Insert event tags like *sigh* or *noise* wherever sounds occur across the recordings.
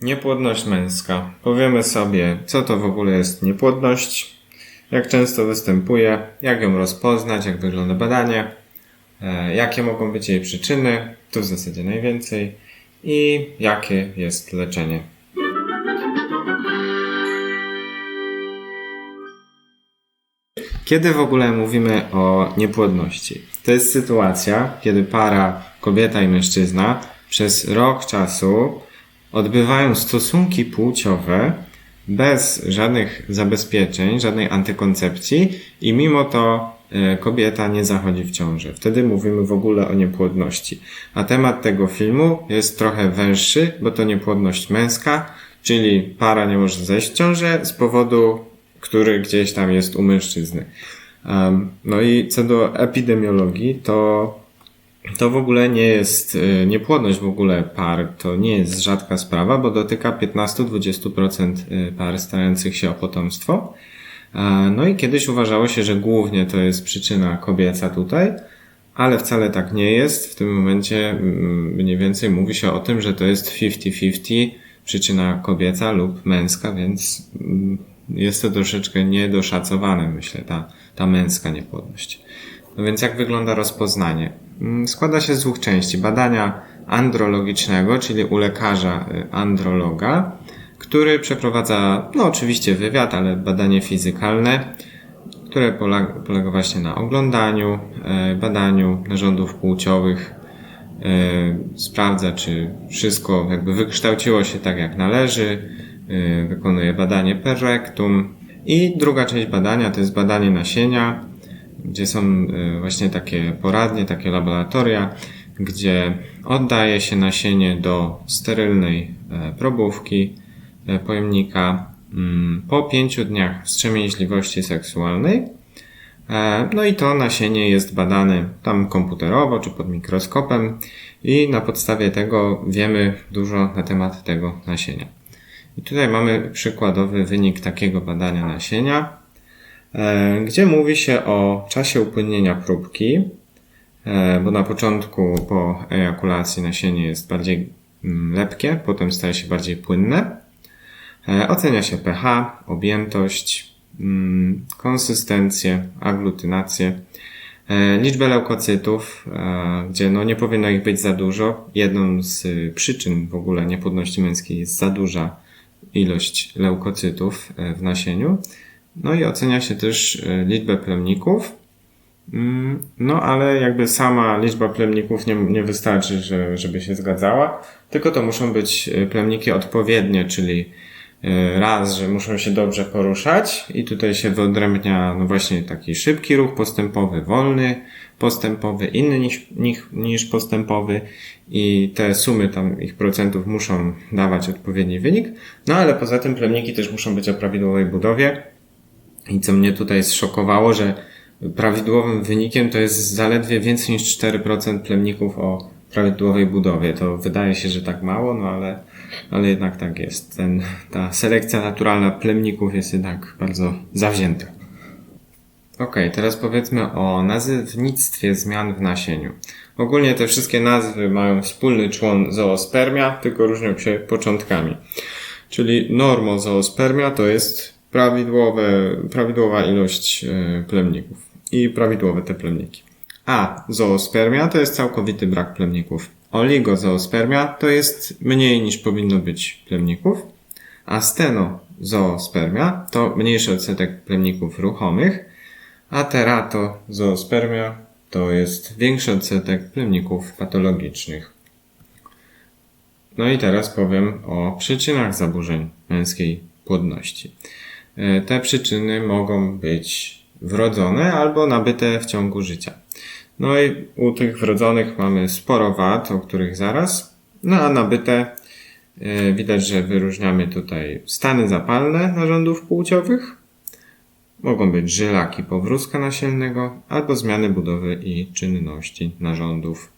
Niepłodność męska. Powiemy sobie, co to w ogóle jest niepłodność, jak często występuje, jak ją rozpoznać, jak wygląda badanie, e, jakie mogą być jej przyczyny, tu w zasadzie najwięcej, i jakie jest leczenie. Kiedy w ogóle mówimy o niepłodności? To jest sytuacja, kiedy para, kobieta i mężczyzna, przez rok czasu odbywają stosunki płciowe bez żadnych zabezpieczeń, żadnej antykoncepcji i mimo to e, kobieta nie zachodzi w ciążę. Wtedy mówimy w ogóle o niepłodności. A temat tego filmu jest trochę węższy, bo to niepłodność męska, czyli para nie może zejść w ciążę z powodu, który gdzieś tam jest u mężczyzny. No i co do epidemiologii, to to w ogóle nie jest, y, niepłodność w ogóle par to nie jest rzadka sprawa, bo dotyka 15-20% y, par starających się o potomstwo. No i kiedyś uważało się, że głównie to jest przyczyna kobieca tutaj, ale wcale tak nie jest. W tym momencie mm, mniej więcej mówi się o tym, że to jest 50-50 przyczyna kobieca lub męska, więc mm, jest to troszeczkę niedoszacowane, myślę, ta, ta męska niepłodność. No więc jak wygląda rozpoznanie? Mm, składa się z dwóch części. Badania andrologicznego, czyli u lekarza y, androloga, który przeprowadza, no oczywiście wywiad, ale badanie fizykalne, które polega, właśnie na oglądaniu, y, badaniu narządów płciowych, y, sprawdza, czy wszystko jakby wykształciło się tak, jak należy, wykonuje badanie per rectum i druga część badania to jest badanie nasienia, gdzie są e, właśnie takie poradnie, takie laboratoria, gdzie oddaje się nasienie do sterylnej e, probówki e, pojemnika mm, po pięciu dniach wstrzemięźliwości seksualnej. No i to nasienie jest badane tam komputerowo czy pod mikroskopem i na podstawie tego wiemy dużo na temat tego nasienia. I tutaj mamy przykładowy wynik takiego badania nasienia. E, gdzie mówi się o czasie upłynienia próbki, e, bo na początku po ejakulacji nasienie jest bardziej mm, lepkie, potem staje się bardziej płynne. E, ocenia się pH, objętość, mm, konsystencję, aglutynację, liczbę leukocytów, gdzie no nie powinno ich być za dużo. Jedną z przyczyn w ogóle niepłodności męskiej jest za duża ilość leukocytów w nasieniu. No i ocenia się też e, liczbę plemników. Mm, no, ale jakby sama liczba plemników nie, nie wystarczy, że, żeby się zgadzała, tylko to muszą być e, plemniki odpowiednie, czyli e, raz, że muszą się dobrze poruszać i tutaj się wyodrębnia no właśnie taki szybki ruch postępowy, wolny postępowy, inny niż, niż, niż postępowy i te sumy tam ich procentów muszą dawać odpowiedni wynik, no ale poza tym plemniki też muszą być o prawidłowej budowie, i co mnie tutaj zszokowało, że prawidłowym wynikiem to jest zaledwie więcej niż 4% plemników o prawidłowej budowie. To wydaje się, że tak mało, no ale, ale jednak tak jest. Ten, ta selekcja naturalna plemników jest jednak bardzo zawzięta. Ok, teraz powiedzmy o nazywnictwie zmian w nasieniu. Ogólnie te wszystkie nazwy mają wspólny człon zoospermia, tylko różnią się początkami. Czyli normozoospermia to jest prawidłowe, prawidłowa ilość e, plemników i prawidłowe te plemniki. A zoospermia to jest całkowity brak plemników. Oligozoospermia to jest mniej niż powinno być plemników, a stenozoospermia to mniejszy odsetek plemników ruchomych, a teratozoospermia to jest większy odsetek plemników patologicznych. No i teraz powiem o przyczynach zaburzeń męskiej płodności. E, te przyczyny mogą być wrodzone albo nabyte w ciągu życia. No i u tych wrodzonych mamy sporo wad, o których zaraz. No a nabyte e, widać, że wyróżniamy tutaj stany zapalne narządów płciowych. Mogą być żylaki powrózka nasiennego albo zmiany budowy i czynności narządów.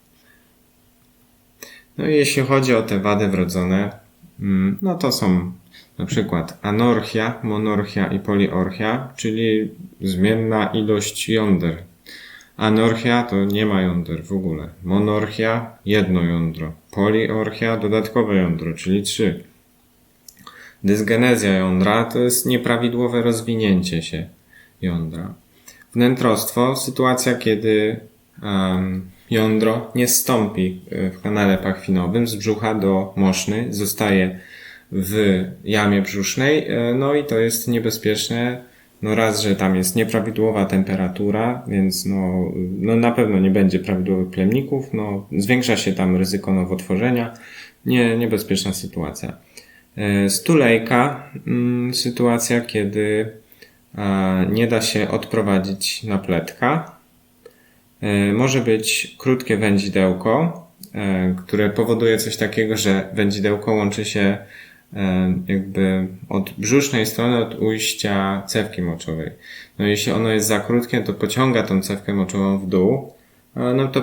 No i jeśli chodzi o te wady wrodzone, mm, no to są na przykład anorchia, monorchia i poliorchia, czyli zmienna ilość jąder. Anorchia to nie ma jąder w ogóle. Monorchia jedno jądro. Poliorchia dodatkowe jądro, czyli trzy. Dysgenezja jądra to jest nieprawidłowe rozwinięcie się jądra. Wnętrostwo, sytuacja, kiedy um, jądro nie stąpi e, w kanale pachwinowym z brzucha do moszny, zostaje w jamie brzusznej, e, no i to jest niebezpieczne. No raz, że tam jest nieprawidłowa temperatura, więc no, no na pewno nie będzie prawidłowych plemników, no zwiększa się tam ryzyko nowotworzenia, nie, niebezpieczna sytuacja. E, stulejka, mm, sytuacja, kiedy nie da się odprowadzić napletka. E, może być krótkie wędzidełko, które powoduje coś takiego, że wędzidełko łączy się jakby od brzusznej strony, od ujścia cewki moczowej. No jeśli ono jest za krótkie, to pociąga tą cewkę moczową w dół, no to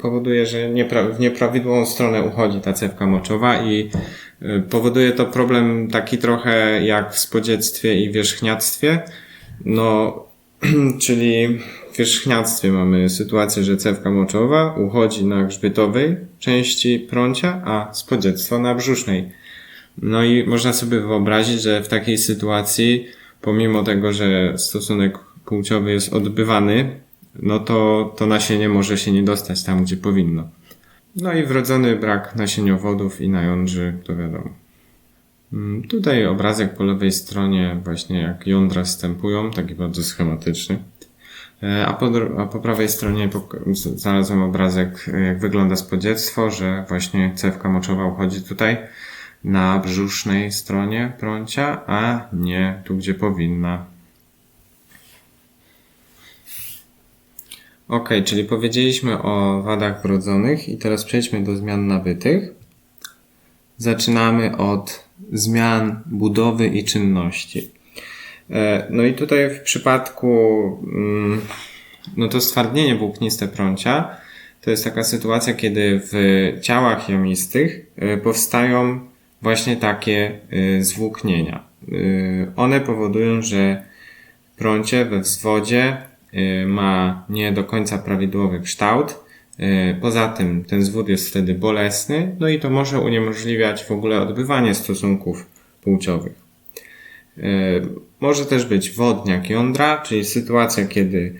powoduje, że w nieprawidłową stronę uchodzi ta cewka moczowa i powoduje to problem taki trochę jak w spodziectwie i wierzchniactwie. No, *clears throat* czyli w wierzchniactwie mamy sytuację, że cewka moczowa uchodzi na grzbietowej części prącia, a spodziectwo na brzusznej. No i można sobie wyobrazić, że w takiej sytuacji, pomimo tego, że stosunek płciowy jest odbywany, no to to nasienie może się nie dostać tam, gdzie powinno. No i wrodzony brak nasieniowodów i najądrzy, to wiadomo. Mm, tutaj obrazek po lewej stronie, właśnie jak jądra wstępują, taki bardzo schematyczny. E, a po, a po prawej stronie znalazłem obrazek, jak wygląda spodziectwo, że właśnie cewka moczowa uchodzi tutaj na brzusznej stronie prącia, a nie tu, gdzie powinna. Ok, czyli powiedzieliśmy o wadach wrodzonych i teraz przejdźmy do zmian nabytych. Zaczynamy od zmian budowy i czynności. E, no i tutaj w przypadku, mm, no to stwardnienie włókniste prącia, to jest taka sytuacja, kiedy w ciałach jamistych e, powstają właśnie takie e, zwłóknienia. One powodują, że prącie we wzwodzie ma nie do końca prawidłowy kształt. Poza tym ten zwód jest wtedy bolesny, no i to może uniemożliwiać w ogóle odbywanie stosunków płciowych. Może też być wodniak jądra, czyli sytuacja, kiedy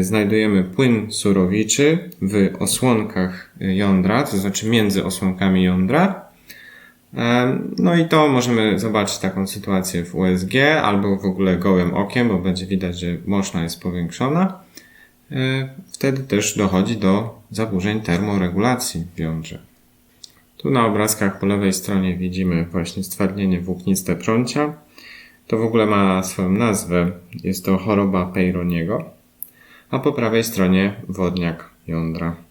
znajdujemy płyn surowiczy w osłonkach jądra, to znaczy między osłonkami jądra. E, no i to możemy zobaczyć taką sytuację w USG albo w ogóle gołym okiem, bo będzie widać, że moszna jest powiększona. E, wtedy też dochodzi do zaburzeń termoregulacji w jądrze. Tu na obrazkach po lewej stronie widzimy właśnie stwardnienie włókniste prącia. To w ogóle ma swoją nazwę. Jest to choroba Peyroniego. A po prawej stronie wodniak jądra.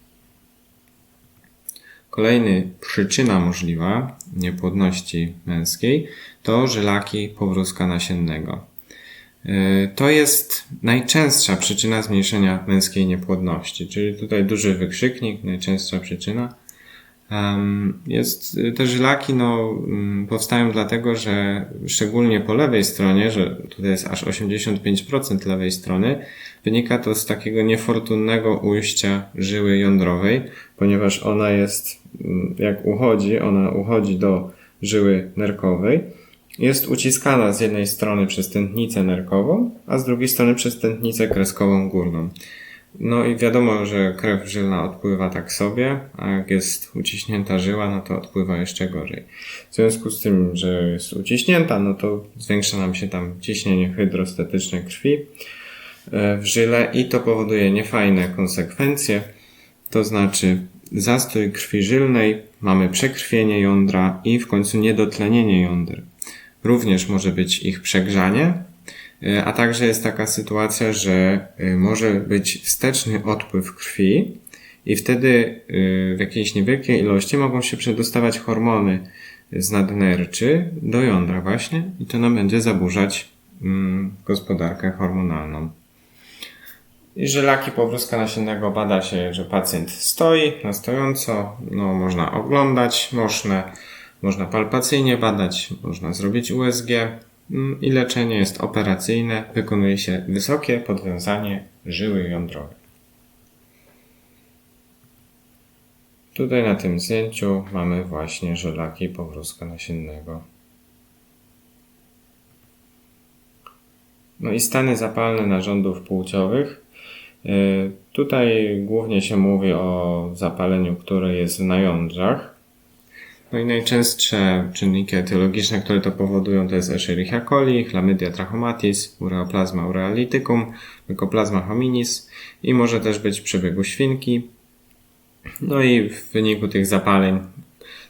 Kolejny przyczyna możliwa niepłodności męskiej to żylaki powrózka nasiennego. E, to jest najczęstsza przyczyna zmniejszenia męskiej niepłodności, czyli tutaj duży wykrzyknik, najczęstsza przyczyna. Jest, y, te żylaki no, mm, powstają dlatego, że szczególnie po lewej stronie, że tutaj jest aż 85% lewej strony, wynika to z takiego niefortunnego ujścia żyły jądrowej, ponieważ ona jest, mm, jak uchodzi, ona uchodzi do żyły nerkowej, jest uciskana z jednej strony przez tętnicę nerkową, a z drugiej strony przez tętnicę kreskową górną. No i wiadomo, że krew żylna odpływa tak sobie, a jak jest uciśnięta żyła, no to odpływa jeszcze gorzej. W związku z tym, że jest uciśnięta, no to zwiększa nam się tam ciśnienie hydrostatyczne krwi w żyle i to powoduje niefajne konsekwencje, to znaczy zastój krwi żylnej, mamy przekrwienie jądra i w końcu niedotlenienie jąder. Również może być ich przegrzanie, E, a także jest taka sytuacja, że e, może być wsteczny odpływ krwi i wtedy e, w jakiejś niewielkiej ilości mogą się przedostawać hormony z nadnerczy do jądra właśnie i to nam będzie zaburzać mm, gospodarkę hormonalną. I żelaki powrózka nasiennego bada się, że pacjent stoi na stojąco, no można oglądać, można, można palpacyjnie badać, można zrobić USG, Mm, i leczenie jest operacyjne. Wykonuje się wysokie podwiązanie żyły jądrowej. Tutaj na tym zdjęciu mamy właśnie żelaki powrózka nasiennego. No i stany zapalne narządów płciowych. Y, Tutaj głównie się mówi o zapaleniu, które jest na jądrzach. No i najczęstsze czynniki etiologiczne, które to powodują, to jest Escherichia coli, Chlamydia trachomatis, Ureoplasma urealyticum, Mycoplasma hominis i może też być przebiegu świnki. No i w wyniku tych zapaleń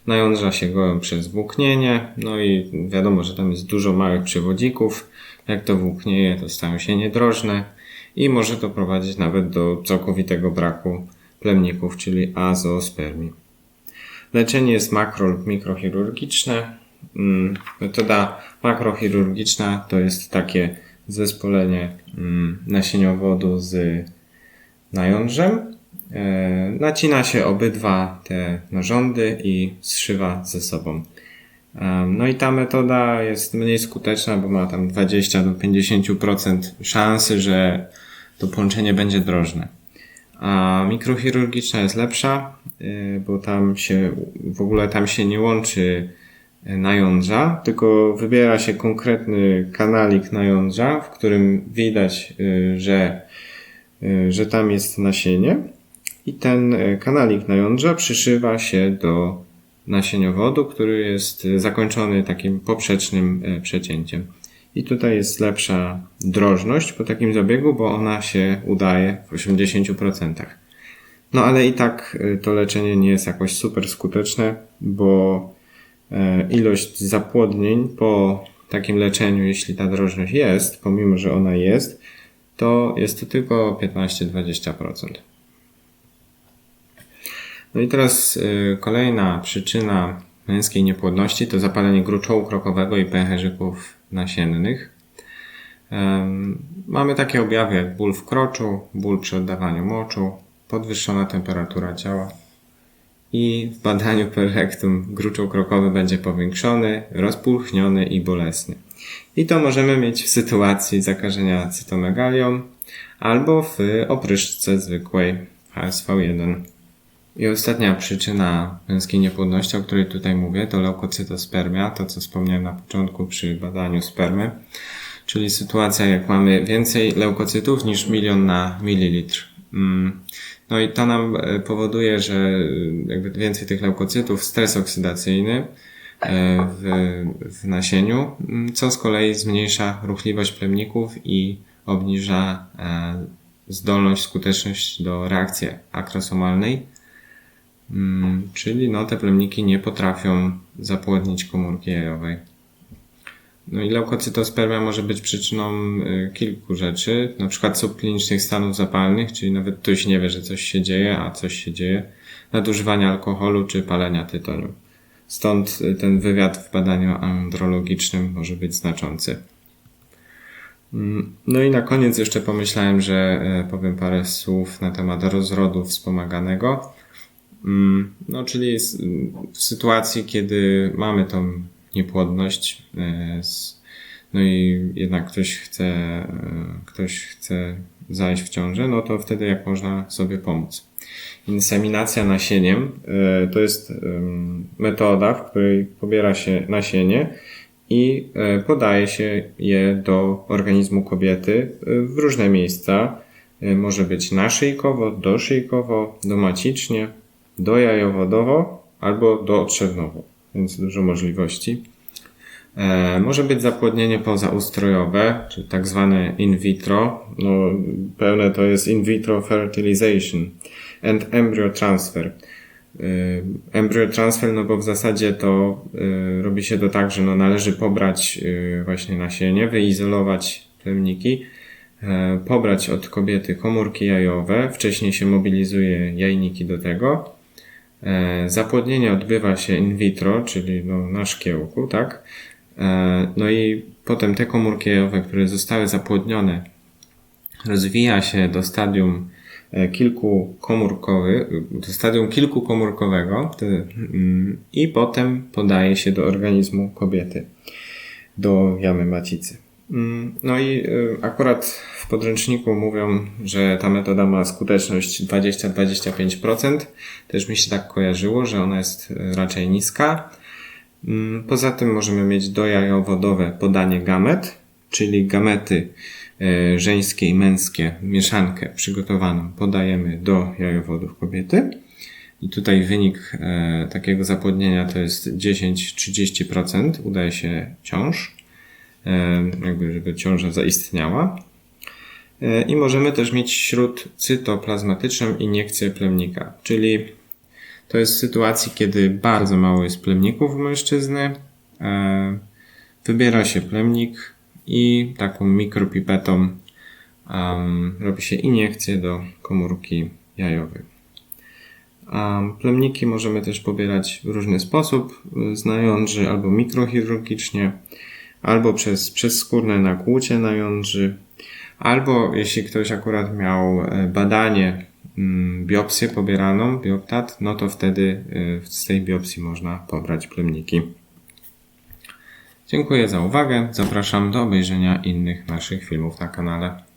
na jądrza się goją przez włóknienie, no i wiadomo, że tam jest dużo małych przewodzików. Jak to włóknieje, to stają się niedrożne i może to prowadzić nawet do całkowitego braku plemników, czyli azoospermii. Leczenie jest makro lub mikrochirurgiczne. Mm, Metoda makrochirurgiczna to jest takie zespolenie mm, nasieniowodu z najążem. E, Nacina się obydwa te narządy i zszywa ze sobą. E, No i ta metoda jest mniej skuteczna, bo ma tam 20 do 50% szansy, że to połączenie będzie drożne. A mikrochirurgiczna jest lepsza, y, bo tam się, w ogóle tam się nie łączy najądrza, tylko wybiera się konkretny kanalik najądrza, w którym widać, y, że, y, że tam jest nasienie i ten y, kanalik najądrza przyszywa się do nasieniowodu, który jest y, zakończony takim poprzecznym y, przecięciem. I tutaj jest lepsza drożność po takim zabiegu, bo ona się udaje w 80%. No ale i tak y, to leczenie nie jest jakoś super skuteczne, bo e, ilość zapłodnień po takim leczeniu, jeśli ta drożność jest, pomimo że ona jest, to jest to tylko 15-20%. No i teraz y, kolejna przyczyna męskiej niepłodności to zapalenie gruczołu krokowego i pęcherzyków nasiennych. Mamy takie objawy jak ból w kroczu, ból przy oddawaniu moczu, podwyższona temperatura ciała i w badaniu per rectum gruczoł krokowy będzie powiększony, rozpulchniony i bolesny. I to możemy mieć w sytuacji zakażenia cytomegalią albo w opryszczce zwykłej HSV1. I ostatnia przyczyna męskiej niepłodności, o której tutaj mówię, to leukocytospermia, to co wspomniałem na początku przy badaniu spermy, czyli sytuacja jak mamy więcej leukocytów niż milion na mililitr. Mm. No i to nam e, powoduje, że e, jakby więcej tych leukocytów, stres oksydacyjny e, w, w nasieniu, mm, co z kolei zmniejsza ruchliwość plemników i obniża zdolność, skuteczność do reakcji akrosomalnej, Czyli no, te plemniki nie potrafią zapłodnić komórki jajowej. No i leukocytospermia może być przyczyną y, kilku rzeczy, na przykład subklinicznych stanów zapalnych, czyli nawet ktoś nie wie, że coś się dzieje, a coś się dzieje, nadużywania alkoholu czy palenia tytoniu. Stąd y, ten wywiad w badaniu andrologicznym może być znaczący. Mm, No i na koniec jeszcze pomyślałem, że y, powiem parę słów na temat rozrodu wspomaganego. Mm, No, czyli w sytuacji, kiedy mamy tą niepłodność, e, no i jednak ktoś chce, e, ktoś chce zajść w ciążę, no to wtedy jak można sobie pomóc. Inseminacja nasieniem e, to jest metoda, w której pobiera się nasienie i podaje się je do organizmu kobiety w różne miejsca. Może być naszyjkowo, doszyjkowo, domacicznie, dojajowodowo albo dotrzewnowo, więc dużo możliwości. E, może być zapłodnienie pozaustrojowe, czy tak zwane in vitro. No, pełne to jest in vitro fertilization and embryo transfer. E, embryo transfer, no bo w zasadzie to e, robi się to tak, że no należy pobrać e, właśnie nasienie, wyizolować plemniki, e, pobrać od kobiety komórki jajowe, wcześniej się mobilizuje jajniki do tego, Zapłodnienie odbywa się in vitro, czyli no, na szkiełku, tak? E, No i potem te komórki jajowe, które zostały zapłodnione, rozwija się do stadium e, kilkukomórkowy, do stadium kilkukomórkowego mm, i potem podaje się do organizmu kobiety, do jamy macicy. Mm, No i akurat podręczniku mówią, że ta metoda ma skuteczność 20-25%. Też mi się tak kojarzyło, że ona jest y, raczej niska. Mm, Poza tym możemy mieć dojajowodowe podanie gamet, czyli gamety e, żeńskie i męskie, mieszankę przygotowaną podajemy do jajowodów kobiety. I tutaj wynik e, takiego zapłodnienia to jest 10-30% udaje się ciąż, e, jakby żeby ciąża zaistniała. I możemy też mieć śród cytoplazmatyczną iniekcję plemnika, czyli to jest sytuacji, kiedy bardzo mało jest plemników u mężczyzny, e, wybiera się plemnik i taką mikropipetą robi się iniekcję do komórki jajowej. Plemniki możemy też pobierać w różny sposób, z najądrzy albo mikrochirurgicznie, albo przez przezskórne nakłucie najądrzy, albo jeśli ktoś akurat miał e, badanie, mm, biopsję pobieraną, bioptat, no to wtedy y, z tej biopsji można pobrać plemniki. Dziękuję za uwagę. Zapraszam do obejrzenia innych naszych filmów na kanale.